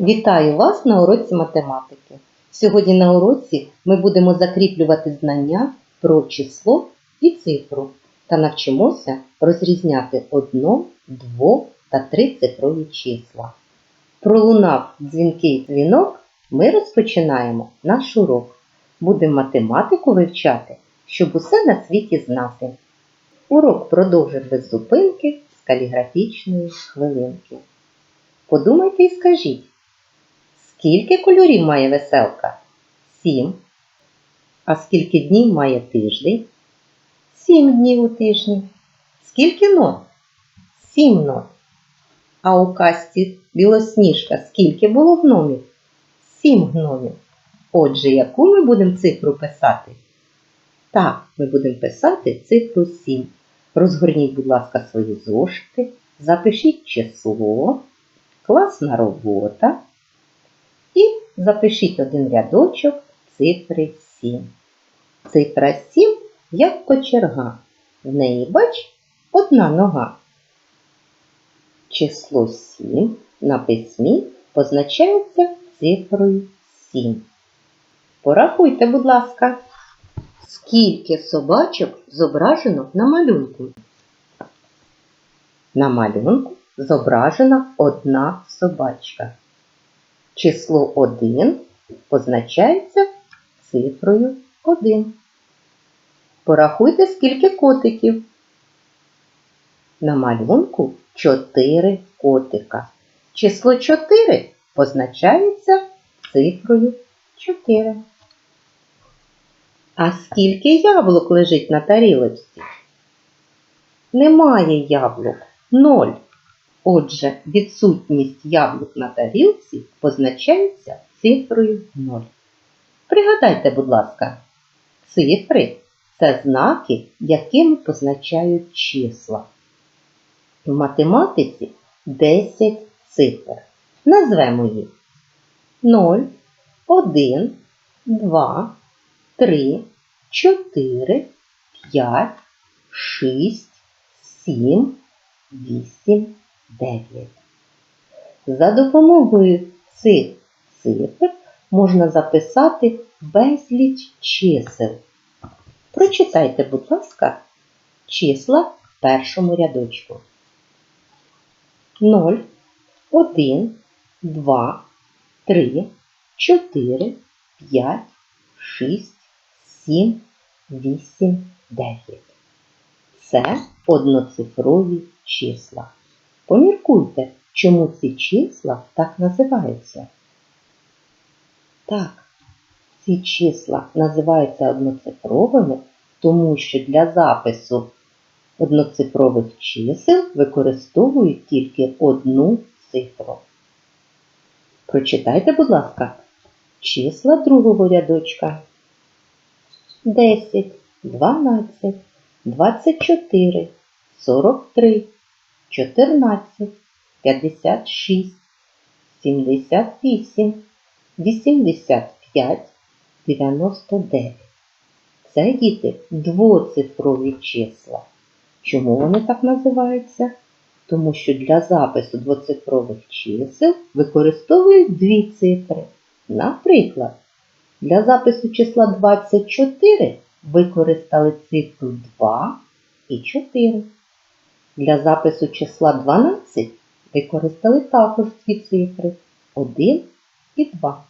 Вітаю вас на уроці математики. Сьогодні на уроці ми будемо закріплювати знання про число і цифру та навчимося розрізняти одно, дво та три цифрові числа. Пролунав дзвінкий дзвінок, ми розпочинаємо наш урок. Будемо математику вивчати, щоб усе на світі знати. Урок продовжить без зупинки з каліграфічної хвилинки. Подумайте і скажіть, скільки кольорів має веселка? Сім. А скільки днів має тиждень? Сім днів у тижні. Скільки нот? Сім нот. А у казці білосніжка скільки було гномів? Сім гномів. Отже, яку ми будемо цифру писати? Так, ми будемо писати цифру 7. Розгорніть, будь ласка, свої зошити, запишіть число, класна робота запишіть один рядочок цифри 7. Цифра 7 як кочерга. В неї, бач, одна нога. Число 7 на письмі позначається цифрою 7. Порахуйте, будь ласка. Скільки собачок зображено на малюнку? На малюнку зображена одна собачка. Число 1 позначається цифрою 1. Порахуйте, скільки котиків. На малюнку 4 котика. Число 4 позначається цифрою 4. А скільки яблук лежить на тарілочці? Немає яблук. Ноль. Отже, відсутність яблук на тарілці позначається цифрою 0. Пригадайте, будь ласка, цифри це знаки, якими позначають числа. В математиці 10 цифр. Назвемо їх 0, 1, 2, 3, 4, 5, 6, 7, 8, 9. За допомогою цих цифр можна записати безліч чисел. Прочитайте, будь ласка, числа в першому рядочку. 0, 1, 2, 3, 4, 5, 6, 7, 8, 9. Це одноцифрові числа. Поміркуйте, чому ці числа так називаються. Так, ці числа називаються одноцифровими, тому що для запису одноцифрових чисел використовують тільки одну цифру. Прочитайте, будь ласка, числа другого рядочка. 10, 12, 24, 43, 14, 56, 78, 85, 99. Це діти двоцифрові числа. Чому вони так називаються? Тому що для запису двоцифрових чисел використовують дві цифри. Наприклад, для запису числа 24 використали цифру 2 і 4. Для запису числа 12 використали також дві цифри 1 і 2.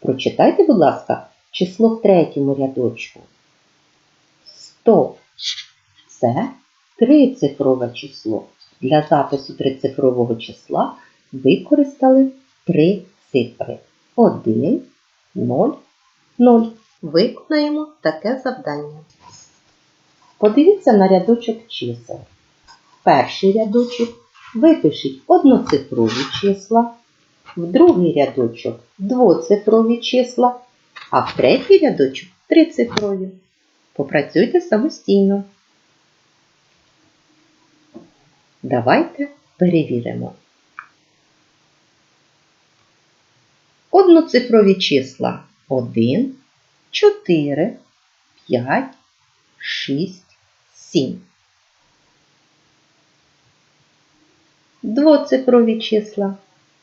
Прочитайте, будь ласка, число в третьому рядочку. 100. Це трицифрове число. Для запису трицифрового числа використали три цифри. 1, 0, 0. Виконаємо таке завдання. Подивіться на рядочок чисел. Перший рядочок випишіть одноцифрові числа, в другий рядочок двоцифрові числа, а в третій рядочок трицифрові. Попрацюйте самостійно. Давайте перевіримо. Одноцифрові числа 1, 4, 5, 6, 7. Двоцифрові числа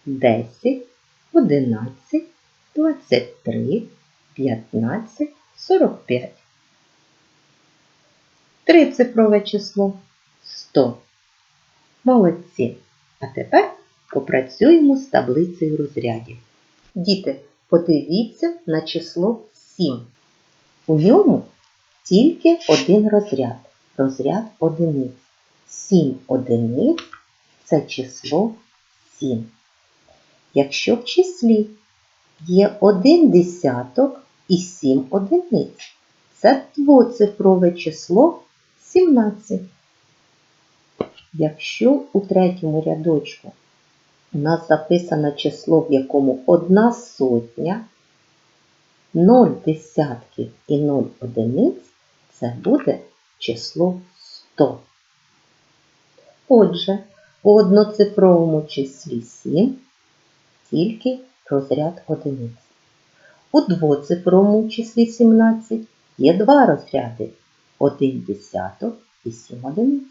10, 11, 23, 15, 45. Трицифрове число 100. Молодці. А тепер попрацюємо з таблицею розрядів. Діти, подивіться на число 7. У ньому тільки один розряд. Розряд одиниць. 7 одиниць це число 7. Якщо в числі є один десяток і 7 одиниць, це двоцифрове число 17. Якщо у третьому рядочку у нас записано число, в якому одна сотня, 0 десятків і 0 одиниць, це буде число 100. Отже, у одноцифровому числі 7 тільки розряд одиниць. У двоцифровому числі 17 є два розряди 1 десяток і 7 одиниць.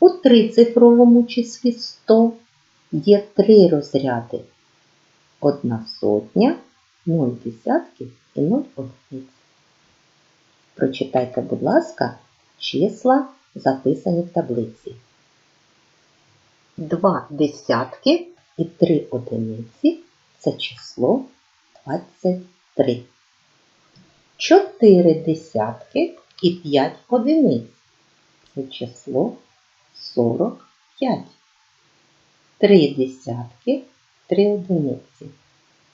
У трицифровому числі 100 є три розряди 1 сотня, 0 десятків і 0 одиниць. Прочитайте, будь ласка, числа записані в таблиці. Два десятки і три одиниці це число 23. Чотири десятки і п'ять одиниць це число 45. Три десятки, три одиниці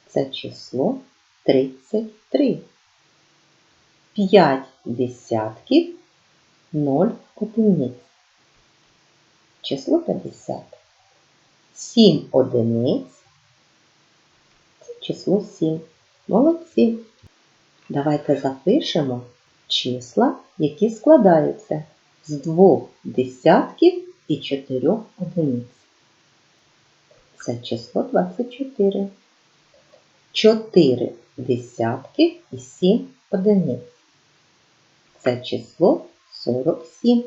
це число 33. П'ять десятків, 0 одиниць. Число 50. 7 одиниць. Це число 7. Молодці. Давайте запишемо числа, які складаються з двох десятків і чотирьох одиниць. Це число 24. 4 десятки і 7 одиниць. Це число 47.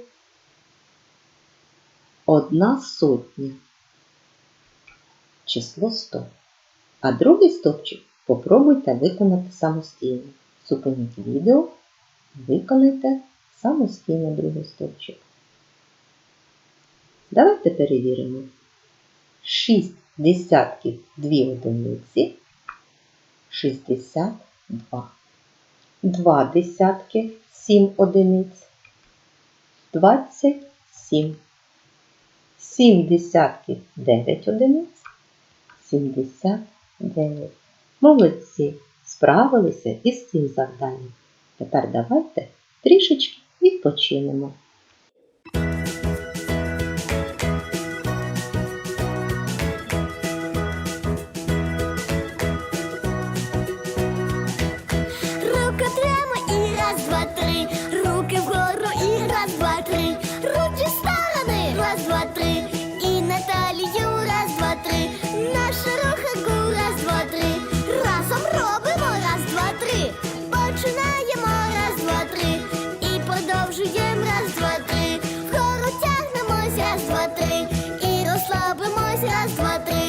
Одна сотня. Число 100. А другий стовпчик попробуйте виконати самостійно. Зупиніть відео, виконайте самостійно другий стовпчик. Давайте перевіримо. 6 десятків 2 одиниці 62. 2 десятки 7 одиниць 27. 7 десятків 9 одиниць 79. Молодці! Справилися із цим завданням. Тепер давайте трішечки відпочинемо. gracias, Patricia.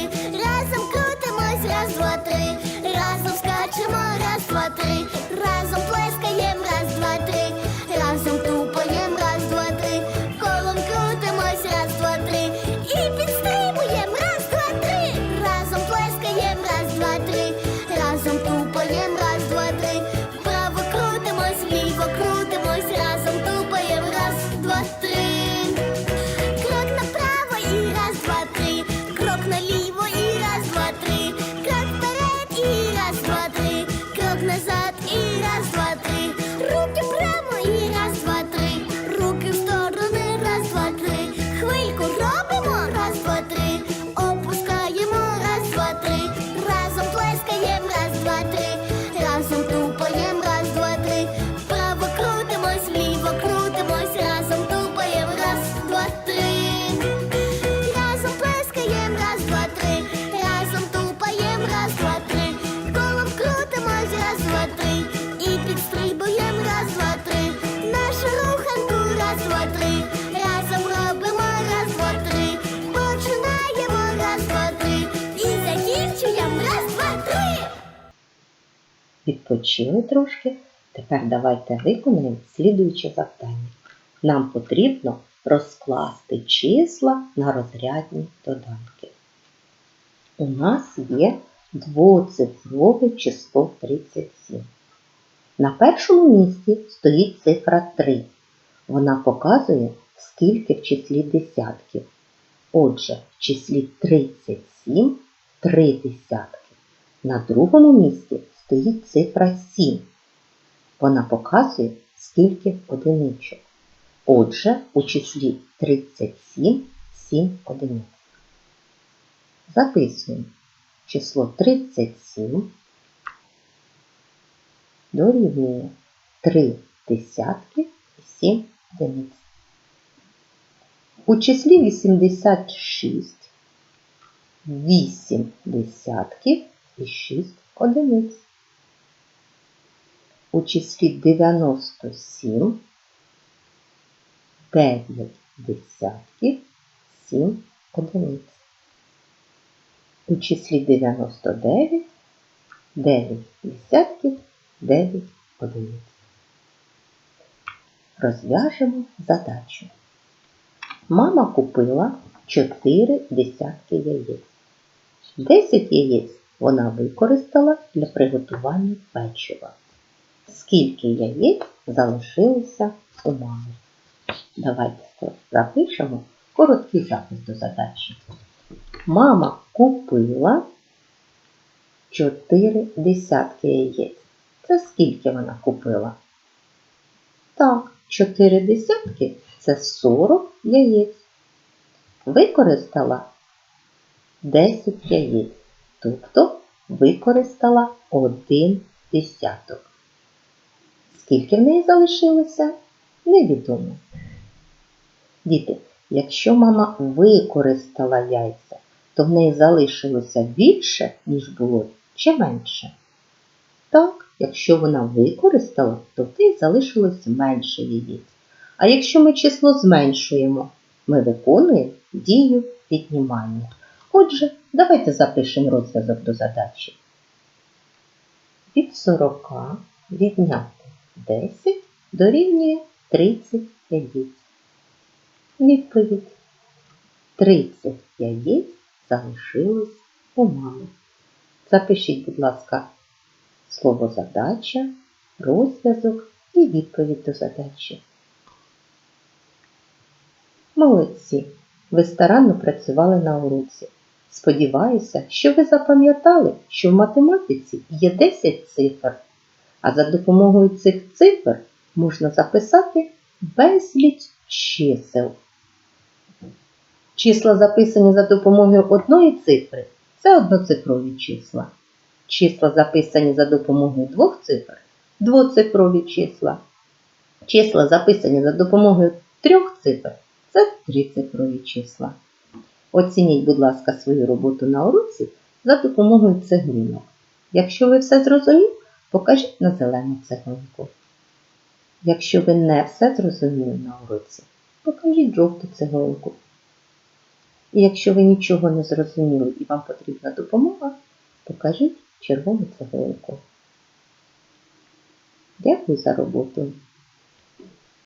something Відпочили трошки. Тепер давайте виконаємо слідуюче завдання. Нам потрібно розкласти числа на розрядні доданки. У нас є двоцифрове число 37. На першому місці стоїть цифра 3. Вона показує, скільки в числі десятків. Отже, в числі 37 три десятки. На другому місці стоїть цифра 7. Вона показує, скільки одиничок. Отже, у числі 37 7 одиниць. Записуємо число 37 дорівнює 3 десятки і 7 одиниць. У числі 86 8 десятків і 6 одиниць. У числі 97 9 десятків 7 одиниць. У числі 99 9 десятків 9 одиниць. Розв'яжемо задачу. Мама купила 4 десятки яєць. 10 яєць вона використала для приготування печива. Скільки яєць залишилося у мами? Давайте запишемо короткий запис до задачі. Мама купила 4 десятки яєць. Це скільки вона купила? Так, 4 десятки це 40 яєць. Використала 10 яєць, тобто використала 1 десяток. Скільки в неї залишилося, невідомо. Діти, якщо мама використала яйця, то в неї залишилося більше, ніж було, чи менше? Так, якщо вона використала, то в неї залишилось менше яєць. А якщо ми число зменшуємо, ми виконуємо дію віднімання. Отже, давайте запишемо розв'язок до задачі. Від 40 відняти 10 дорівнює 30 яєць. Відповідь. 30 яєць залишилось у мами. Запишіть, будь ласка, слово задача, розв'язок і відповідь до задачі. Молодці! Ви старанно працювали на уроці. Сподіваюся, що ви запам'ятали, що в математиці є 10 цифр, а за допомогою цих цифр можна записати безліч чисел. Числа, записані за допомогою одної цифри, це одноцифрові числа. Числа, записані за допомогою двох цифр двоцифрові числа. Числа, записані за допомогою трьох цифр це трицифрові числа. Оцініть, будь ласка, свою роботу на уроці за допомогою цеглинок. Якщо ви все зрозуміли, покажіть на зелену цеглинку. Якщо ви не все зрозуміли на уроці, покажіть жовту цеглинку. І якщо ви нічого не зрозуміли і вам потрібна допомога, покажіть червону цеглинку. Дякую за роботу.